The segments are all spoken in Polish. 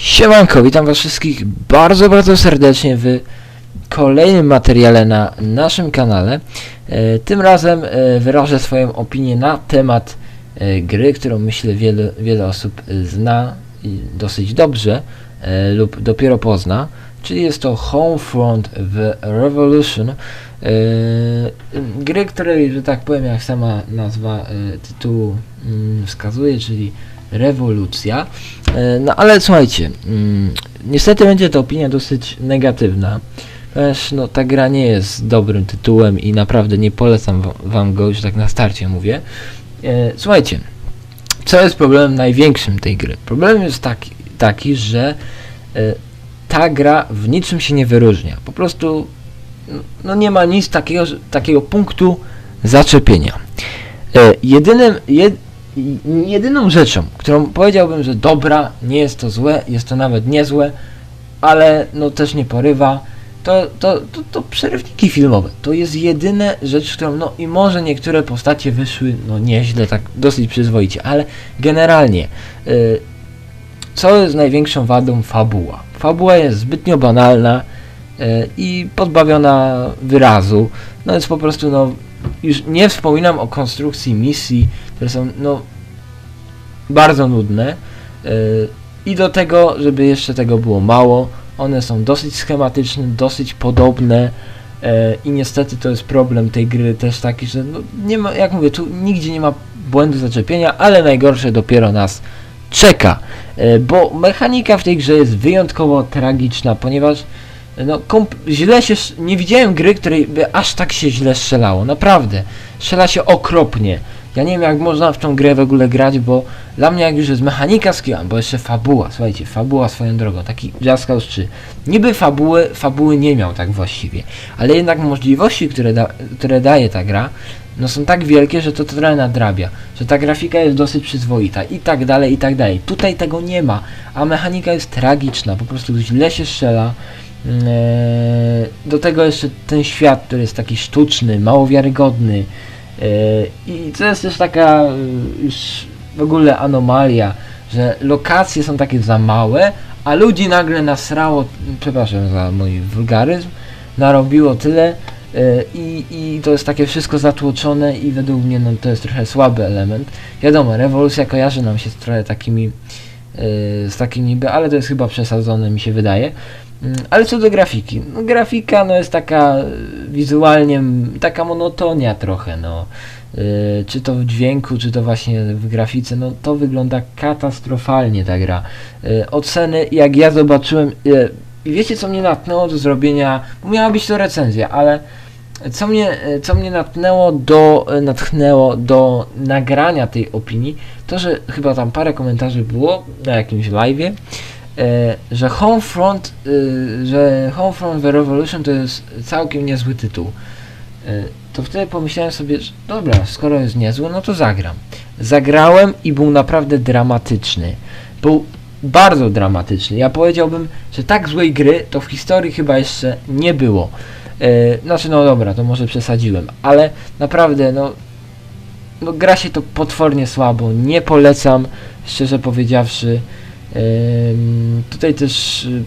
Siemanko, witam was wszystkich bardzo, bardzo serdecznie w kolejnym materiale na naszym kanale. E, tym razem e, wyrażę swoją opinię na temat e, gry, którą myślę wiele, wiele osób zna dosyć dobrze e, lub dopiero pozna, czyli jest to Homefront w Revolution. E, gry, której, że tak powiem, jak sama nazwa e, tytułu mm, wskazuje, czyli rewolucja. E, No ale słuchajcie, mm, niestety będzie to opinia dosyć negatywna, ponieważ no, ta gra nie jest dobrym tytułem i naprawdę nie polecam wa- wam go, już tak na starcie mówię. Słuchajcie, co jest problemem największym tej gry? Problem jest taki, taki że ta gra w niczym się nie wyróżnia. Po prostu no, nie ma nic takiego, takiego punktu zaczepienia. E, jedynym, jed, jedyną rzeczą, którą powiedziałbym, że dobra, nie jest to złe, jest to nawet niezłe, ale no też nie porywa, to, to, to, to przerywniki filmowe. To jest jedyna rzecz, którą, no i może niektóre postacie wyszły, no nieźle, tak dosyć przyzwoicie, ale generalnie, y, co jest największą wadą? Fabuła. Fabuła jest zbytnio banalna y, i pozbawiona wyrazu, no jest po prostu, no, już nie wspominam o konstrukcji misji, które są no bardzo nudne yy, i do tego, żeby jeszcze tego było mało, one są dosyć schematyczne, dosyć podobne yy, i niestety to jest problem tej gry też taki, że no, nie ma, jak mówię, tu nigdzie nie ma błędu zaczepienia, ale najgorsze dopiero nas czeka, yy, bo mechanika w tej grze jest wyjątkowo tragiczna, ponieważ no, komp- źle się, nie widziałem gry, której by aż tak się źle strzelało, naprawdę. Strzela się okropnie. Ja nie wiem jak można w tą grę w ogóle grać, bo dla mnie jak już jest mechanika skill, bo jeszcze fabuła, słuchajcie, fabuła swoją drogą, taki Just Cause 3. Niby fabuły, fabuły nie miał tak właściwie, ale jednak możliwości, które, da, które daje ta gra, no są tak wielkie, że to trochę nadrabia, że ta grafika jest dosyć przyzwoita i tak dalej, i tak dalej. Tutaj tego nie ma, a mechanika jest tragiczna, po prostu źle się strzela. Eee, Do tego jeszcze ten świat, który jest taki sztuczny, mało wiarygodny. Eee, I to jest też taka e, już w ogóle anomalia, że lokacje są takie za małe, a ludzi nagle nasrało, przepraszam za mój wulgaryzm, narobiło tyle e, i, i to jest takie wszystko zatłoczone i według mnie no, to jest trochę słaby element. Wiadomo, rewolucja kojarzy nam się z trochę takimi z takim niby, ale to jest chyba przesadzone mi się wydaje. Mm, Ale co do grafiki, no grafika no jest taka e, wizualnie taka monotonia trochę, no. E, czy to w dźwięku, czy to właśnie w grafice, no to wygląda katastrofalnie ta gra. Oceny, jak ja zobaczyłem, i wiecie co mnie natchnęło do zrobienia, bo miała być to recenzja, ale co mnie, co mnie natchnęło do, natchnęło do nagrania tej opinii, to, że chyba tam parę komentarzy było na jakimś live'ie, e, że Homefront, e, że Homefront The Revolution to jest całkiem niezły tytuł. E, to wtedy pomyślałem sobie, że dobra, skoro jest niezły, no to zagram. Zagrałem i był naprawdę dramatyczny. Był bardzo dramatyczny. Ja powiedziałbym, że tak złej gry to w historii chyba jeszcze nie było. E, znaczy, no dobra, to może przesadziłem, ale naprawdę, no, no gra się to potwornie słabo. Nie polecam, szczerze powiedziawszy. Tutaj też. y,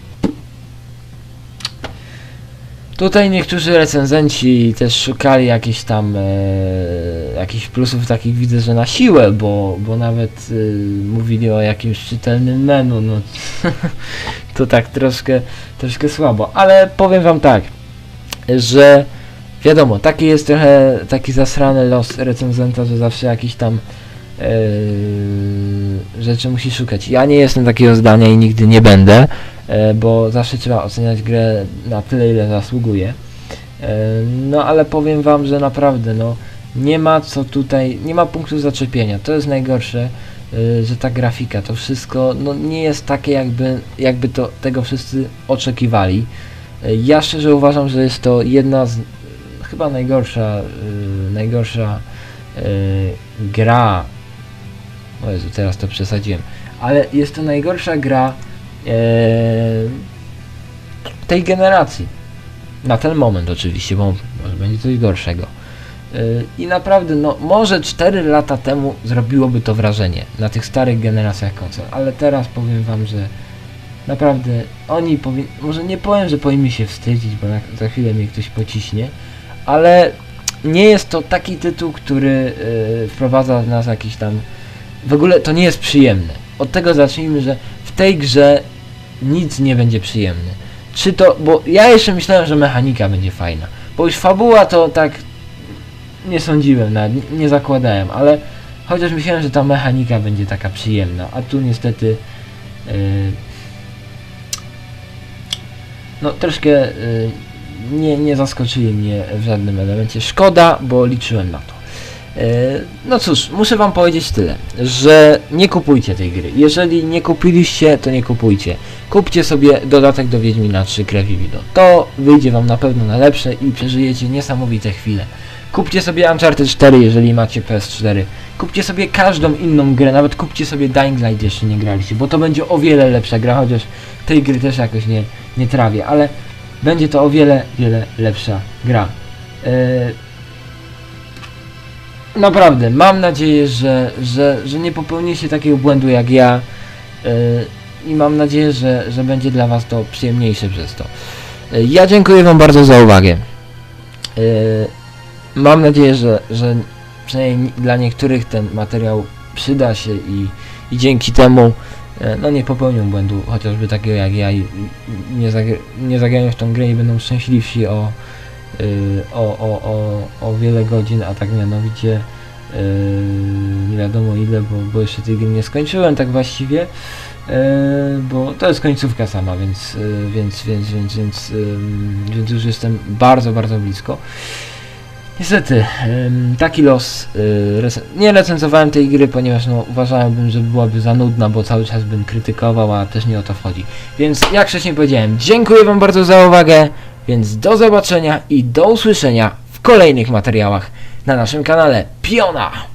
Tutaj niektórzy recenzenci też szukali jakieś tam e, jakichś plusów takich widzę, że na siłę, bo, bo nawet y, mówili o jakimś czytelnym menu, no to tak troszkę, troszkę słabo, ale powiem wam tak, że wiadomo, taki jest trochę taki zasrany los recenzenta, że zawsze jakiś tam e, rzeczy musi szukać. Ja nie jestem takiego zdania i nigdy nie będę, e, bo zawsze trzeba oceniać grę na tyle, ile zasługuje. E, no ale powiem wam, że naprawdę, no nie ma co tutaj, nie ma punktu zaczepienia. To jest najgorsze, e, że ta grafika, to wszystko, no nie jest takie jakby, jakby to tego wszyscy oczekiwali. E, Ja szczerze uważam, że jest to jedna z, chyba najgorsza, e, najgorsza e, gra, o Jezu, teraz to przesadziłem, ale jest to najgorsza gra e, tej generacji. Na ten moment oczywiście, bo może będzie coś gorszego. E, I naprawdę, no może 4 lata temu zrobiłoby to wrażenie na tych starych generacjach konsol, ale teraz powiem wam, że Naprawdę, oni powinni, może nie powiem, że powinni się wstydzić, bo na, za chwilę mnie ktoś pociśnie, ale nie jest to taki tytuł, który yy, wprowadza w nas jakiś tam... W ogóle to nie jest przyjemne. Od tego zacznijmy, że w tej grze nic nie będzie przyjemne. Czy to, bo ja jeszcze myślałem, że mechanika będzie fajna, bo już fabuła to tak nie sądziłem, nawet, nie, zakładałem, ale chociaż myślałem, że ta mechanika będzie taka przyjemna, a tu niestety yy, no troszkę yy, nie, nie zaskoczyli mnie w żadnym elemencie. Szkoda, bo liczyłem na to. Yy, no cóż, muszę wam powiedzieć tyle, że nie kupujcie tej gry. Jeżeli nie kupiliście, to nie kupujcie. Kupcie sobie dodatek do Wiedźmina 3 Krew i Wido. To wyjdzie wam na pewno na lepsze i przeżyjecie niesamowite chwile. Kupcie sobie Uncharted 4, jeżeli macie PS4. Kupcie sobie każdą inną grę, nawet kupcie sobie Dying Light, jeszcze nie graliście, bo to będzie o wiele lepsza gra, chociaż tej gry też jakoś nie, nie trawię, ale będzie to o wiele, wiele lepsza gra. Eee, naprawdę, mam nadzieję, że, że, że nie popełnicie takiego błędu jak ja eee, i mam nadzieję, że, że będzie dla Was to przyjemniejsze przez to. Eee, ja dziękuję Wam bardzo za uwagę. Mam nadzieję, że, że przynajmniej dla niektórych ten materiał przyda się i, i dzięki temu e, no nie popełnią błędu chociażby takiego jak ja i, nie, zagr nie zagrają w tą grę i będą szczęśliwsi o, y, o, o, o, o wiele godzin, a tak mianowicie y, nie wiadomo ile, bo, bo jeszcze tej gry nie skończyłem tak właściwie. y, bo to jest końcówka sama, więc, y, więc, więc, więc, więc, ym, więc już jestem bardzo, bardzo blisko. Niestety, taki los. y, nie recenzowałem tej gry, ponieważ no, uważałem, że byłaby za nudna, bo cały czas bym krytykował, a też nie o to wchodzi. Więc jak wcześniej powiedziałem, dziękuję Wam bardzo za uwagę, więc do zobaczenia i do usłyszenia w kolejnych materiałach na naszym kanale Piona!